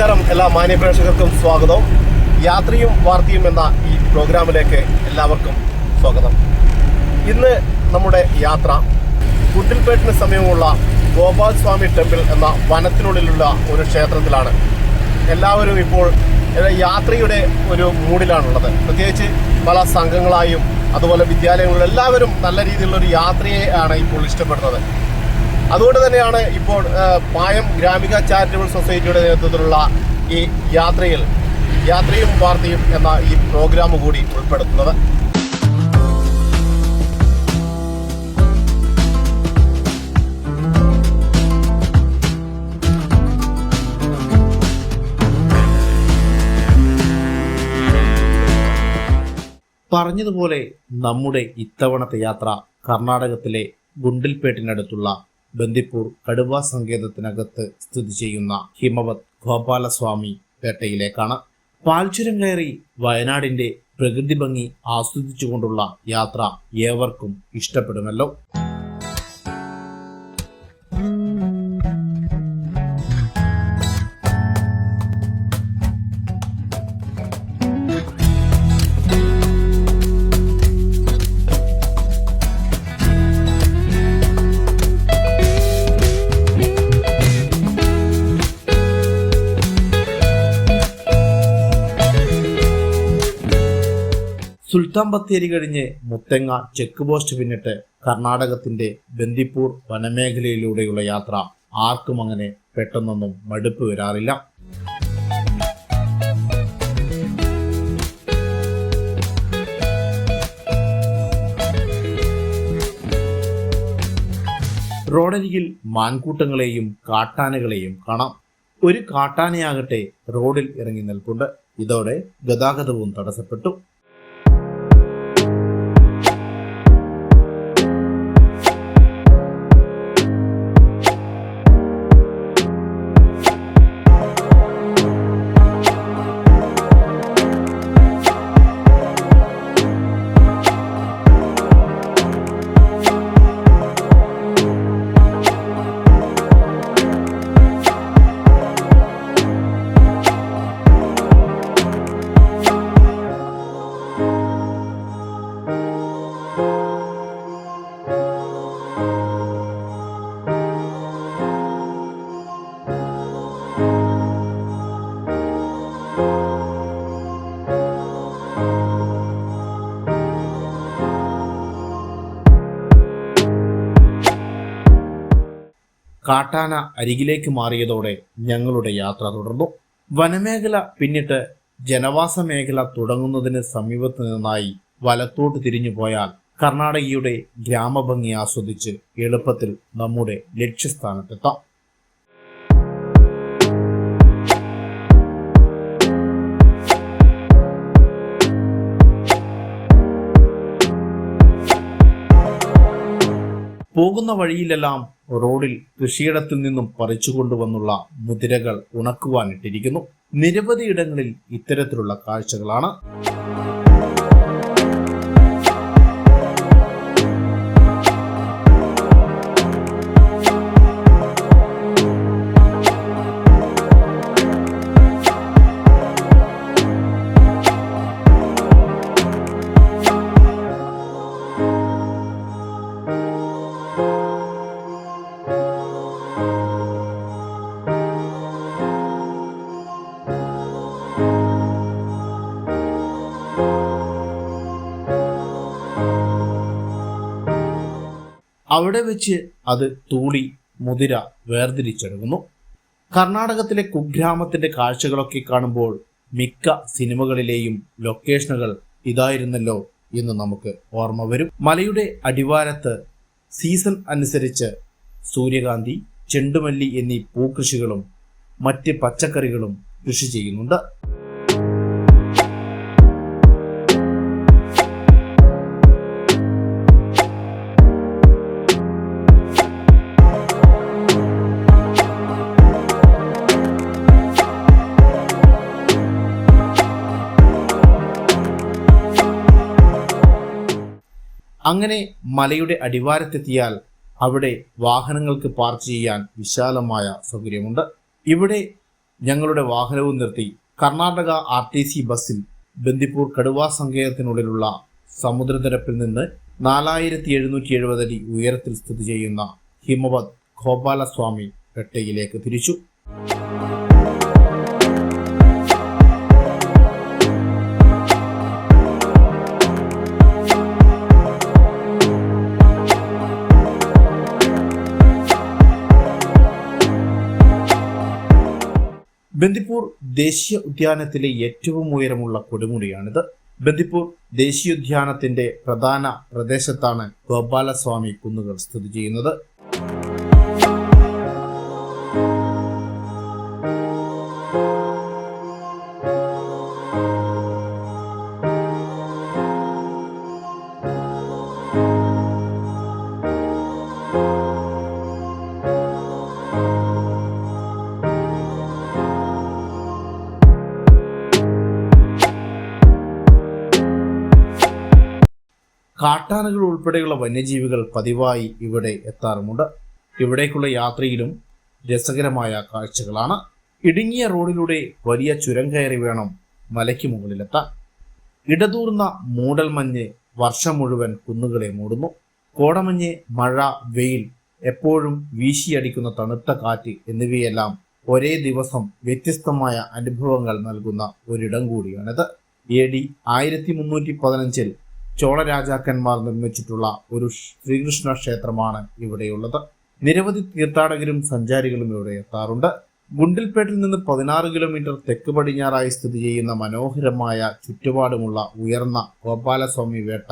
നമസ്കാരം. എല്ലാ മാന്യ പ്രേക്ഷകർക്കും സ്വാഗതം. യാത്രയും വാർത്തയും എന്ന ഈ പ്രോഗ്രാമിലേക്ക് എല്ലാവർക്കും സ്വാഗതം. ഇന്ന് നമ്മുടെ യാത്ര കുട്ടിൽപേട്ടിന് സമീപമുള്ള ഗോപാൽ സ്വാമി ടെമ്പിൾ എന്ന വനത്തിനുള്ളിലുള്ള ഒരു ക്ഷേത്രത്തിലാണ്. എല്ലാവരും ഇപ്പോൾ യാത്രയുടെ ഒരു മൂഡിലാണുള്ളത് പ്രത്യേകിച്ച് പല സംഘങ്ങളായും അതുപോലെ വിദ്യാലയങ്ങളിലും എല്ലാവരും നല്ല രീതിയിലുള്ള ഒരു യാത്രയെ ആണ് ഇപ്പോൾ ഇഷ്ടപ്പെടുന്നത്. അതുകൊണ്ട് തന്നെയാണ് ഇപ്പോൾ പായം ഗ്രാമിക ചാരിറ്റബിൾ സൊസൈറ്റിയുടെ നേതൃത്വത്തിലുള്ള ഈ യാത്രയിൽ യാത്രയും വാർത്തയും എന്ന ഈ പ്രോഗ്രാം കൂടി ഉൾപ്പെടുത്തുന്നത്. പറഞ്ഞതുപോലെ നമ്മുടെ ഇത്തവണത്തെ യാത്ര കർണാടകത്തിലെ ഗുണ്ടിൽപേട്ടിനടുത്തുള്ള ബന്ദിപ്പൂർ കടുവ സങ്കേതത്തിനകത്ത് സ്ഥിതി ചെയ്യുന്ന ഹിമവത് ഗോപാലസ്വാമി പേട്ടയിലേക്കാണ്. പാൽച്ചുരം കയറി വയനാടിന്റെ പ്രകൃതി ഭംഗി ആസ്വദിച്ചുകൊണ്ടുള്ള യാത്ര ഏവർക്കും ഇഷ്ടപ്പെടുമല്ലോ. സുൽത്താൻ ബത്തേരി കഴിഞ്ഞ് മുത്തങ്ങ ചെക്ക് പോസ്റ്റ് പിന്നിട്ട് കർണാടകത്തിന്റെ ബന്ദിപ്പൂർ വനമേഖലയിലൂടെയുള്ള യാത്ര ആർക്കും അങ്ങനെ പെട്ടെന്നൊന്നും മടുപ്പ് വരാറില്ല. റോഡരികിൽ മാൻകൂട്ടങ്ങളെയും കാട്ടാനകളെയും കാണാം. ഒരു കാട്ടാനയാകട്ടെ റോഡിൽ ഇറങ്ങി നിൽപ്പുണ്ട്. ഇതോടെ ഗതാഗതവും തടസ്സപ്പെട്ടു. കാട്ടാന അരികിലേക്ക് മാറിയതോടെ ഞങ്ങളുടെ യാത്ര തുടർന്നു. വനമേഖല പിന്നിട്ട് ജനവാസ മേഖല തുടങ്ങുന്നതിന് സമീപത്ത് നിന്നായി വലത്തോട്ട് തിരിഞ്ഞു പോയാൽ കർണാടകയുടെ ഗ്രാമഭംഗി ആസ്വദിച്ച് എളുപ്പത്തിൽ നമ്മുടെ ലക്ഷ്യസ്ഥാനത്തെത്താം. പോകുന്ന വഴിയിലെല്ലാം റോഡിൽ കൃഷിയിടത്തിൽ നിന്നും പറിച്ചുകൊണ്ടുവന്നുള്ള മുതിരകൾ ഉണക്കുവാനിട്ടിരിക്കുന്നു. നിരവധി ഇടങ്ങളിൽ ഇത്തരത്തിലുള്ള കാഴ്ചകളാണ്. അവിടെ വെച്ച് അത് തൂളി മുതിര വേർതിരിച്ചെടുക്കുന്നു. കർണാടകത്തിലെ കുഗ്രാമത്തിന്റെ കാഴ്ചകളൊക്കെ കാണുമ്പോൾ മിക്ക സിനിമകളിലെയും ലൊക്കേഷനുകൾ ഇതായിരുന്നല്ലോ എന്ന് നമുക്ക് ഓർമ്മ വരും. മലയുടെ അടിവാരത്ത് സീസൺ അനുസരിച്ച് സൂര്യകാന്തി ചെണ്ടുമല്ലി എന്നീ പൂക്കൃഷികളും മറ്റ് പച്ചക്കറികളും കൃഷി ചെയ്യുന്നുണ്ട്. അങ്ങനെ മലയുടെ അടിവാരത്തെത്തിയാൽ അവിടെ വാഹനങ്ങൾക്ക് പാർക്ക് ചെയ്യാൻ വിശാലമായ സൗകര്യമുണ്ട്. ഇവിടെ ഞങ്ങളുടെ വാഹനവും നിർത്തി കർണാടക ആർ ടി സി ബസ്സിൽ ബന്ദിപ്പൂർ കടുവാ സങ്കേതത്തിനുള്ളിലുള്ള സമുദ്രനിരപ്പിൽ നിന്ന് നാലായിരത്തി എഴുന്നൂറ്റി എഴുപത് അടി ഉയരത്തിൽ സ്ഥിതി ചെയ്യുന്ന ഹിമവത് ഗോപാലസ്വാമി പെട്ടയിലേക്ക് തിരിച്ചു. ബന്ദിപ്പൂർ ദേശീയ ഉദ്യാനത്തിലെ ഏറ്റവും ഉയരമുള്ള കൊടുമുടിയാണിത്. ബന്ദിപ്പൂർ ദേശീയോദ്യാനത്തിന്റെ പ്രധാന പ്രദേശത്താണ് ഗോപാലസ്വാമി കുന്നുകൾ സ്ഥിതി ചെയ്യുന്നത്. കാട്ടാനകൾ ഉൾപ്പെടെയുള്ള വന്യജീവികൾ പതിവായി ഇവിടെ എത്താറുമുണ്ട്. ഇവിടേക്കുള്ള യാത്രയിലും രസകരമായ കാഴ്ചകളാണ്. ഇടുങ്ങിയ റോഡിലൂടെ വലിയ ചുരം കയറി വേണം മലയ്ക്ക് മുകളിലെത്താൻ. ഇടതൂർന്ന മൂടൽമഞ്ഞ് വർഷം മുഴുവൻ കുന്നുകളെ മൂടുന്നു. കോടമഞ്ഞ് മഴ വെയിൽ എപ്പോഴും വീശിയടിക്കുന്ന തണുത്ത കാറ്റ് എന്നിവയെല്ലാം ഒരേ ദിവസം വ്യത്യസ്തമായ അനുഭവങ്ങൾ നൽകുന്ന ഒരിടം കൂടിയാണിത്. എ ഡി ആയിരത്തി മുന്നൂറ്റി പതിനഞ്ചിൽ ചോള രാജാക്കന്മാർ നിർമ്മിച്ചിട്ടുള്ള ഒരു ശ്രീകൃഷ്ണ ക്ഷേത്രമാണ് ഇവിടെയുള്ളത്. നിരവധി തീർത്ഥാടകരും സഞ്ചാരികളും ഇവിടെ എത്താറുണ്ട്. ഗുണ്ടിൽപേട്ടിൽ നിന്ന് പതിനാറ് കിലോമീറ്റർ തെക്ക് പടിഞ്ഞാറായി സ്ഥിതി ചെയ്യുന്ന മനോഹരമായ ചുറ്റുപാടുമുള്ള ഉയർന്ന ഗോപാലസ്വാമി വേട്ട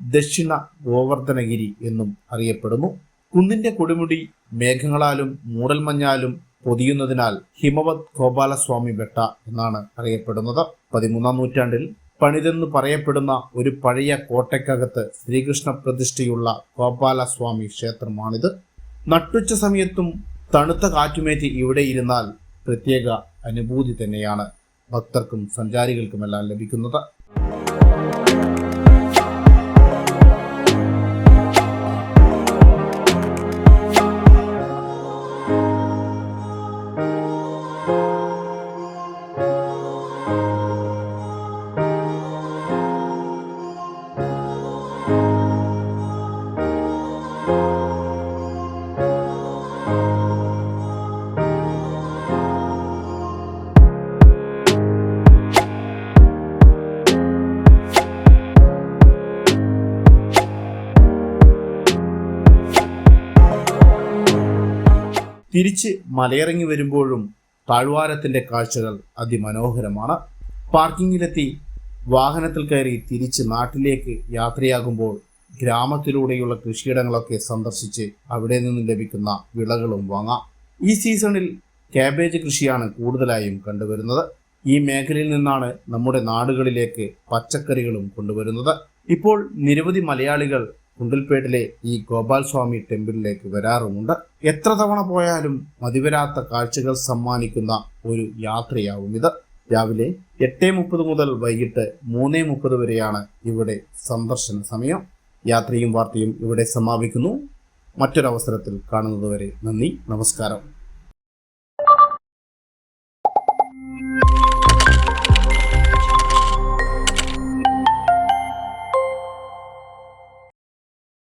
ദക്ഷിണ ഗോവർദ്ധനഗിരി എന്നും അറിയപ്പെടുന്നു. കുന്നിന്റെ കൊടുമുടി മേഘങ്ങളാലും മൂടൽമഞ്ഞാലും പൊതിയുന്നതിനാൽ ഹിമവത് ഗോപാലസ്വാമി വെട്ട എന്നാണ് അറിയപ്പെടുന്നത്. പതിമൂന്നാം നൂറ്റാണ്ടിൽ പണിതെന്ന് പറയപ്പെടുന്ന ഒരു പഴയ കോട്ടയ്ക്കകത്ത് ശ്രീകൃഷ്ണ പ്രതിഷ്ഠയുള്ള ഗോപാലസ്വാമി ക്ഷേത്രമാണിത്. നട്ടുച്ച സമയത്തും തണുത്ത കാറ്റുമേറ്റ് ഇവിടെ ഇരുന്നാൽ പ്രത്യേക അനുഭൂതി തന്നെയാണ് ഭക്തർക്കും സഞ്ചാരികൾക്കുമെല്ലാം ലഭിക്കുന്നത്. തിരിച്ച് മലയിറങ്ങി വരുമ്പോഴും താഴ്വാരത്തിന്റെ കാഴ്ചകൾ അതിമനോഹരമാണ്. പാർക്കിങ്ങിലെത്തി വാഹനത്തിൽ കയറി തിരിച്ച് നാട്ടിലേക്ക് യാത്രയാകുമ്പോൾ ഗ്രാമത്തിലൂടെയുള്ള കൃഷിയിടങ്ങളൊക്കെ സന്ദർശിച്ച് അവിടെ നിന്നും ലഭിക്കുന്ന വിളകളും വാങ്ങാം. ഈ സീസണിൽ കാബേജ് കൃഷിയാണ് കൂടുതലായും കണ്ടുവരുന്നത്. ഈ മേഖലയിൽ നിന്നാണ് നമ്മുടെ നാടുകളിലേക്ക് പച്ചക്കറികളും കൊണ്ടുവരുന്നത്. ഇപ്പോൾ നിരവധി മലയാളികൾ കുണ്ടൽപേട്ടിലെ ഈ ഗോപാൽ സ്വാമി ടെമ്പിളിലേക്ക് വരാറുമുണ്ട്. എത്ര തവണ പോയാലും മതിവരാത്ത കാഴ്ചകൾ സമ്മാനിക്കുന്ന ഒരു യാത്രയാവും ഇത്. രാവിലെ എട്ട് മുപ്പത് മുതൽ വൈകിട്ട് മൂന്ന് മുപ്പത് വരെയാണ് ഇവിടെ സന്ദർശന സമയം. യാത്രയും വാർത്തയും ഇവിടെ സമാപിക്കുന്നു. മറ്റൊരവസരത്തിൽ കാണുന്നതുവരെ നന്ദി നമസ്കാരം.